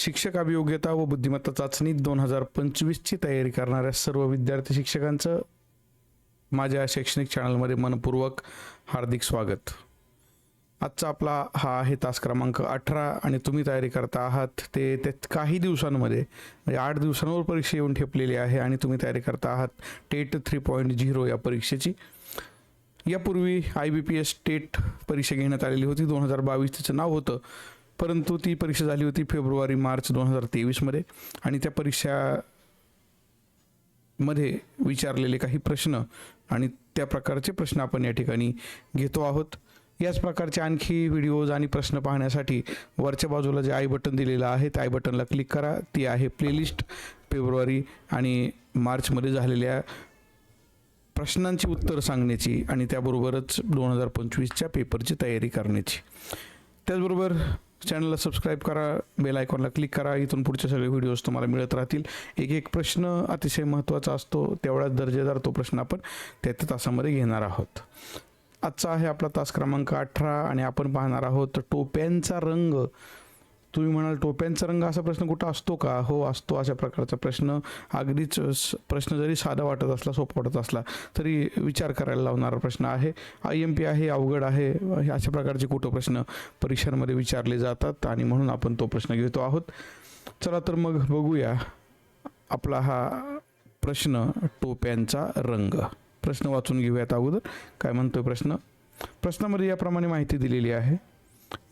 शिक्षक अभियोग्यता व बुद्धिमत्ता चाचणी दोन हजार पंचवीसची तयारी करणाऱ्या सर्व विद्यार्थी शिक्षकांचं माझ्या शैक्षणिक चॅनलमध्ये मनपूर्वक हार्दिक स्वागत. आजचा आपला हा आहे तास क्रमांक अठरा आणि तुम्ही तयारी करता आहात ते त्यात काही दिवसांमध्ये म्हणजे आठ दिवसांवर परीक्षा येऊन ठेपलेली आहे आणि तुम्ही तयारी करता आहात टेट थ्री पॉईंट झिरो या परीक्षेची. यापूर्वी I B P S TET परीक्षा घेण्यात आलेली होती. दोन हजार बावीस तिचं नाव होतं. परंतु ती परीक्षा झाली होती फेब्रुवारी मार्च दोन हजार तेवीसमध्ये. आणि त्या परीक्षामध्ये विचारलेले काही प्रश्न आणि त्या प्रकारचे प्रश्न आपण या ठिकाणी घेतो आहोत. याच प्रकारचे आणखी व्हिडिओज आणि प्रश्न पाहण्यासाठी वरच्या बाजूला जे आय बटन दिलेलं आहे त्या आय बटनला क्लिक करा. ती आहे प्लेलिस्ट फेब्रुवारी आणि मार्चमध्ये झालेल्या प्रश्नांची उत्तर सांगण्याची आणि त्याबरोबरच दोन हजार पंचवीसच्या पेपरची तयारी करण्याची. त्याचबरोबर चॅनलला सबस्क्राईब करा बेल आयकॉनला क्लिक करा इथून पुढचे सगळे व्हिडिओज तुम्हाला मिळत राहतील. एक एक प्रश्न अतिशय महत्त्वाचा असतो तेवढाच दर्जेदार तो प्रश्न आपण त्या त्या तासामध्ये घेणार आहोत. आजचा आहे आपला तास क्रमांक अठरा आणि आपण पाहणार आहोत टोप्यांचा रंग. तुम्ही म्हणाल टोप्यांचा रंग असा प्रश्न कुठं असतो का? हो असतो अशा प्रकारचा प्रश्न. अगदीच प्रश्न जरी साधा वाटत असला सोपा वाटत असला तरी विचार करायला लावणारा प्रश्न आहे. आय एम पी आहे अवघड आहे हे अशा प्रकारचे कुठं प्रश्न परीक्षांमध्ये विचारले जातात आणि म्हणून आपण तो प्रश्न घेतो आहोत. चला तर मग बघूया आपला हा प्रश्न टोप्यांचा रंग. प्रश्न वाचून घेऊयात अगोदर. काय म्हणतोय प्रश्न? प्रश्नामध्ये याप्रमाणे माहिती दिलेली आहे.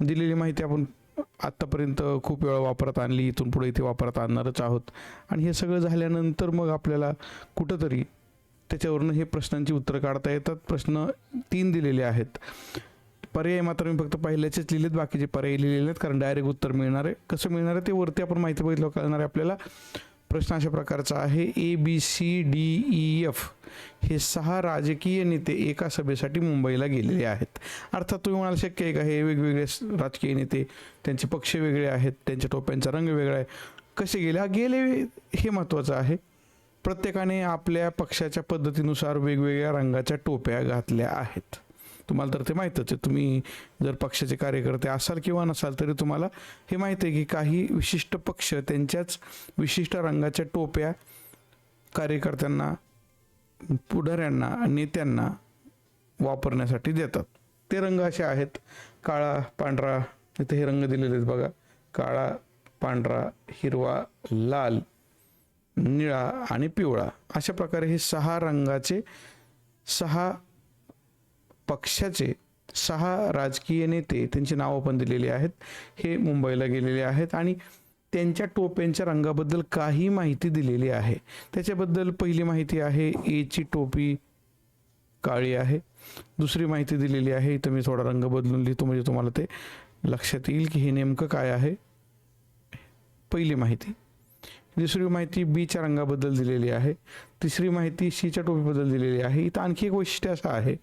दिलेली माहिती आपण आत्तापर्यंत खूप वेळा वापरात आणली इथून पुढे इथे वापरात आणणारच आहोत. आणि हे सगळं झाल्यानंतर मग आपल्याला कुठंतरी त्याच्यावरून हे प्रश्नांची उत्तरं काढता येतात. प्रश्न तीन दिलेले आहेत. पर्याय मात्र मी फक्त पहिल्याचेच लिहिलेत बाकीचे पर्याय लिहिलेले आहेत कारण डायरेक्ट उत्तर मिळणार आहे. कसं मिळणार आहे ते वरती आपण माहिती बघितलं कळणार आहे आपल्याला. प्रश्न अशा प्रकारचा आहे. A B C D E F हे सहा राजकीय नेते एका सभेसाठी मुंबईला गेलेले आहेत. अर्थात तुम्ही म्हणाल शक्य आहे का? हे वेगवेगळे राजकीय नेते त्यांचे पक्ष वेगळे आहेत त्यांच्या टोप्यांचा रंग वेगळा आहे. कसे गेले? हा गेले हे महत्त्वाचं आहे. प्रत्येकाने आपल्या पक्षाच्या पद्धतीनुसार वेगवेगळ्या रंगाच्या टोप्या घातल्या आहेत. तुम्हाला तर ते माहीतच आहे. तुम्ही जर पक्षाचे कार्यकर्ते असाल किंवा नसाल तरी तुम्हाला हे माहीत आहे की काही विशिष्ट पक्ष त्यांच्याच विशिष्ट रंगाच्या टोप्या कार्यकर्त्यांना पुढाऱ्यांना नेत्यांना वापरण्यासाठी देतात. ते रंग असे आहेत. काळा पांढरा इथे हे रंग दिलेले आहेत बघा. काळा पांढरा हिरवा लाल निळा आणि पिवळा. अशा प्रकारे हे सहा रंगाचे सहा पक्षाचे सहा राजकीय नेते त्यांची नावं पण दिलेली आहेत. हे मुंबईला गेलेले आहेत आणि त्यांच्या टोप्यांच्या रंगाबद्दल काही माहिती दिलेली आहे. त्याच्याबद्दल पहिली माहिती आहे एची टोपी काळी आहे. दुसरी माहिती दिलेली आहे इथं मी थोडा रंग बदलून लिहितो म्हणजे तुम्हाला ते लक्षात येईल की हे नेमकं काय आहे. पहिली माहिती. दुसरी माहिती बीच्या रंगाबद्दल दिलेली आहे. तिसरी माहिती शीच्या टोपीबद्दल दिलेली आहे. इथं आणखी एक वैशिष्ट्य असं आहे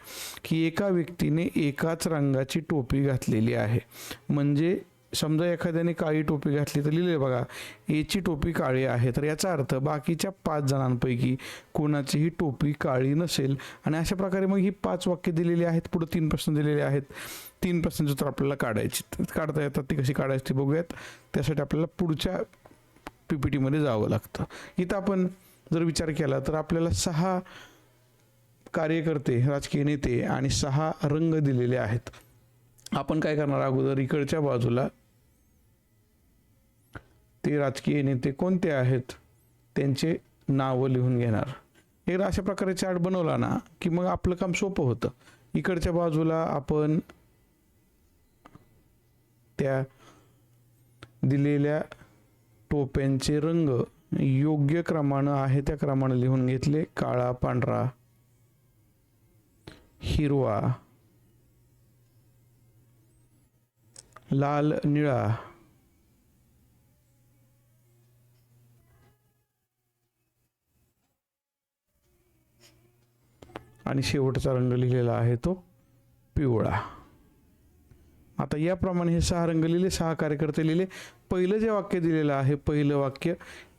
की एका व्यक्तीने एकाच रंगाची टोपी घातलेली आहे. म्हणजे समजा एखाद्याने काळी टोपी घातली तर लिहिले बघा एची टोपी काळी आहे. तर याचा अर्थ बाकीच्या पाच जणांपैकी कोणाचीही टोपी काळी नसेल. आणि अशा प्रकारे मग ही पाच वाक्य दिलेली आहेत पुढे तीन प्रश्न दिलेले आहेत. तीन प्रश्नांची उत्तर आपल्याला काढायची काढता येतात ती कशी काढायची ती बघूयात. त्यासाठी आपल्याला पुढच्या पी पी टीमध्ये जावं लागतं. इथं आपण जर विचार केला तर आपल्याला सहा कार्यकर्ते राजकीय नेते आणि सहा रंग दिलेले आहेत. आपण काय करणार? अगोदर इकडच्या बाजूला ते राजकीय नेते कोणते आहेत? त्यांचे नावं लिहून घेणार. एकदा अशा प्रकारे चार्ट बनवला ना की मग आपलं काम सोपं होतं. इकडच्या बाजूला आपण त्या दिलेल्या टोप्यांचे रंग योग्य क्रमानं आहे त्या क्रमानं लिहून घेतले. काळा पांढरा हिरवा लाल निळा. आणि शेवटचा रंग लिहिलेला आहे तो पिवळा. आता याप्रमाणे हे सहा रंग लिहिले सहा कार्यकर्ते लिहिले. पहिलं जे वाक्य दिलेलं आहे पहिलं वाक्य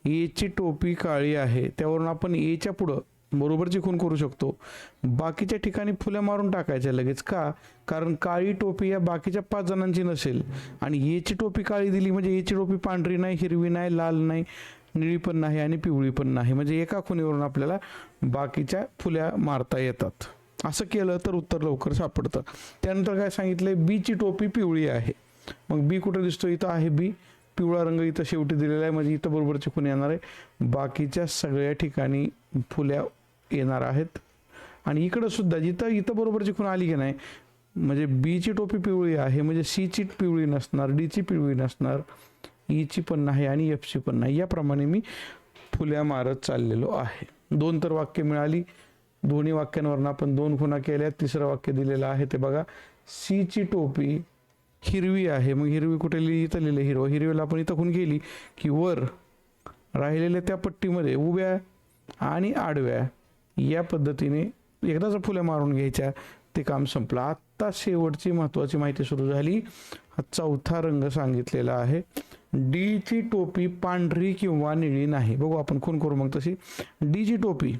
एची टोपी काळी आहे त्यावरून आपण एच्या पुढं बरोबरची खून करू शकतो. बाकीच्या ठिकाणी फुल्या मारून टाकायच्या लगेच का? कारण काळी टोपी या बाकीच्या पाच जणांची नसेल. आणि याची टोपी काळी दिली म्हणजे याची टोपी पांढरी नाही हिरवी नाही लाल नाही निळी पण नाही आणि पिवळी पण नाही. म्हणजे एका खुणीवरून आपल्याला बाकीच्या फुल्या मारता येतात. असं केलं तर उत्तर लवकर सापडतं. त्यानंतर काय सांगितलंय? बीची टोपी पिवळी आहे. मग बी कुठं दिसतो इथं आहे बी. पिवळा रंग इथं शेवटी दिलेला आहे. म्हणजे इथं बरोबरची खून येणार आहे. बाकीच्या सगळ्या ठिकाणी फुल्या येणार आहेत. आणि इकडं सुद्धा जिथं इथं बरोबरची चुकून आली की नाही म्हणजे बीची टोपी पिवळी आहे म्हणजे सीची पिवळी नसणार डीची पिवळी नसणार e ईची पण नाही आणि एफची पण नाही. याप्रमाणे मी फुल्या मारत चाललेलो आहे. दोन तर वाक्य मिळाली. दोन्ही वाक्यांवरनं आपण दोन खुणा केल्या. तिसरं वाक्य दिलेलं आहे ते बघा. सीची टोपी हिरवी आहे. मग हिरवी कुठे लिहिली? इथं लिहिलं हिरवं. हिरवीला आपण इथं खून गेली की वर राहिलेल्या त्या पट्टीमध्ये उभ्या आणि आडव्या या पद्धतीने एकदाच फुल्या मारून घ्यायच्या. ते काम संपलं. आत्ता शेवटची महत्त्वाची माहिती सुरू झाली. हा चौथा रंग सांगितलेला आहे. डीची टोपी पांढरी किंवा निळी नाही. बघू आपण खून करू मग तशी. डीची टोपी.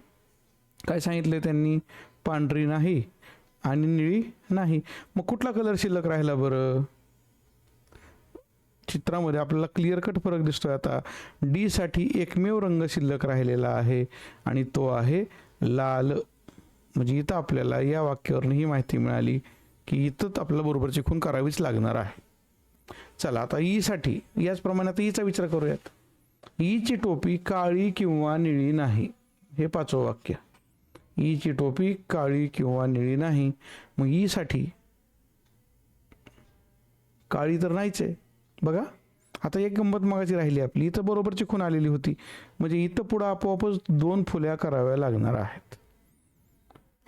काय सांगितले त्यांनी? पांढरी नाही. आणि निळी नाही. मग कुठला कलर शिल्लक राहिला बरं? चित्रामध्ये आपल्याला क्लिअर कट फरक दिसतोय आता. डी साठी एकमेव रंग शिल्लक राहिलेला आहे आणि तो आहे लाल. म्हणजे इथं आपल्याला या वाक्यावरून ही माहिती मिळाली की इथंच आपल्याला बरोबर चिकून करावीच लागणार आहे. चला आता ई साठी याचप्रमाणे आता e ईचा विचार करूयात. E ईची टोपी काळी किंवा निळी नाही. हे पाचवं वाक्य. ईची टोपी काळी किंवा निळी नाही मग ईसाठी काळी तर नाहीच आहे. बघा आता एक गंमत मागाची राहिली आपली. इथं बरोबरची खून आलेली होती. म्हणजे इथं पुढं आपोआपच दोन फुल्या कराव्या लागणार आहेत.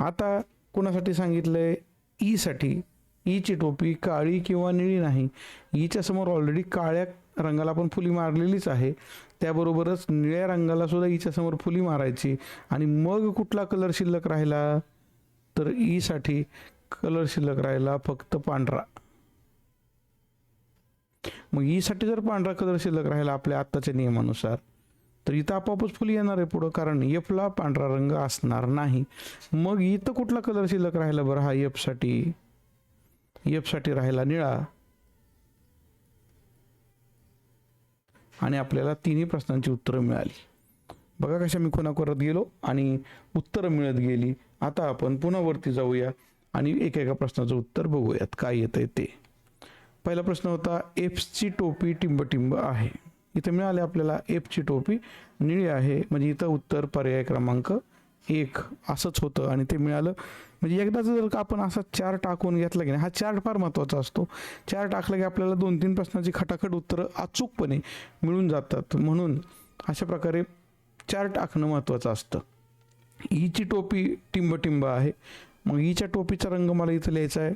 आता कोणासाठी सांगितलंय? आहे ईसाठी. ईची टोपी काळी किंवा निळी नाही. ईच्या समोर ऑलरेडी काळ्या रंगाला आपण फुली मारलेलीच आहे. त्याबरोबरच निळ्या रंगाला सुद्धा ईच्या समोर फुली मारायची. आणि मग कुठला कलर शिल्लक राहिला? तर ईसाठी कलर शिल्लक राहिला फक्त पांढरा. मग ईसाठी जर पांढरा कलर शिल्लक राहिला आपल्या आत्ताच्या नियमानुसार तर इथं आपापच फुली येणार आहे पुढं कारण एफला पांढरा रंग असणार नाही. मग इथं कुठला कलर शिल्लक राहिला बरं? हा एफसाठी एफसाठी राहिला निळा. आणि आपल्याला तिन्ही प्रश्नांची उत्तरं मिळाली. बघा कशा मी खुणा करत गेलो आणि उत्तरं मिळत गेली. आता आपण पुन्हा वरती जाऊया आणि एकेका प्रश्नाचं उत्तर बघूयात. काय येतंय ते? पहिला प्रश्न होता एफची टोपी टिंबटिंब आहे. इथं मिळाले आपल्याला एफची टोपी. निळी आहे म्हणजे इथं उत्तर पर्याय क्रमांक एक असंच होतं आणि ते मिळालं. म्हणजे एकदाच जर का आपण असा चार टाकून घेतला की नाही हा चार्ट फार महत्त्वाचा असतो. चार टाकला की आपल्याला दोन तीन प्रश्नाची खटाखट उत्तरं अचूकपणे मिळून जातात. म्हणून अशा प्रकारे चार टाकणं महत्त्वाचं असतं. ईची टोपी टिंब आहे. मग ईच्या टोपीचा रंग मला इथं लिहायचा आहे.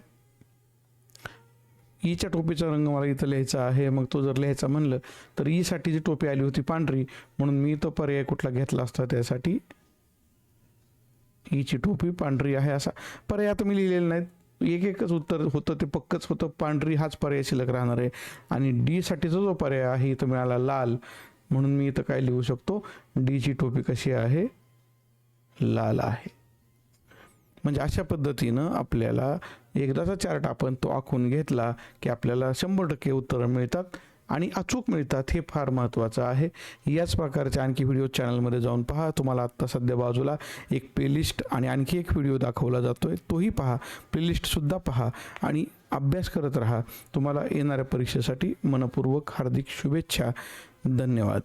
ईच्या टोपीचा रंग मला इथं लिहायचा आहे. मग तो जर लिहायचा म्हणलं तर ईसाठी जी टोपी आली होती पांढरी म्हणून मी तो पर्याय कुठला घेतला असता त्यासाठी ईची टोपी पांढरी आहे असा पर्याय आता मी लिहिलेला नाहीत. एक एकच उत्तर होतं ते पक्कच होतं. पांढरी हाच पर्याय शिल्लक राहणार आहे. आणि डीसाठीचा जो पर्याय आहे इथं मिळाला लाल. म्हणून मी इथं काय लिहू शकतो? डीची टोपी कशी आहे? लाल आहे. म्हणजे अशा पद्धतीनं आपल्याला एकदाचा चार्ट आपण तो आखून घेतला की आपल्याला शंभर टक्के उत्तरं मिळतात. आणि अचूक मिळतात हे फार महत्त्वाचं आहे. याच प्रकारचे आणखी व्हिडिओ चॅनलमध्ये जाऊन पहा. तुम्हाला आत्ता सध्या बाजूला एक प्लेलिस्ट आणि आणखी एक व्हिडिओ दाखवला जातो आहे तोही पहा. प्लेलिस्टसुद्धा पहा आणि अभ्यास करत राहा. तुम्हाला येणाऱ्या परीक्षेसाठी मनपूर्वक हार्दिक शुभेच्छा. धन्यवाद.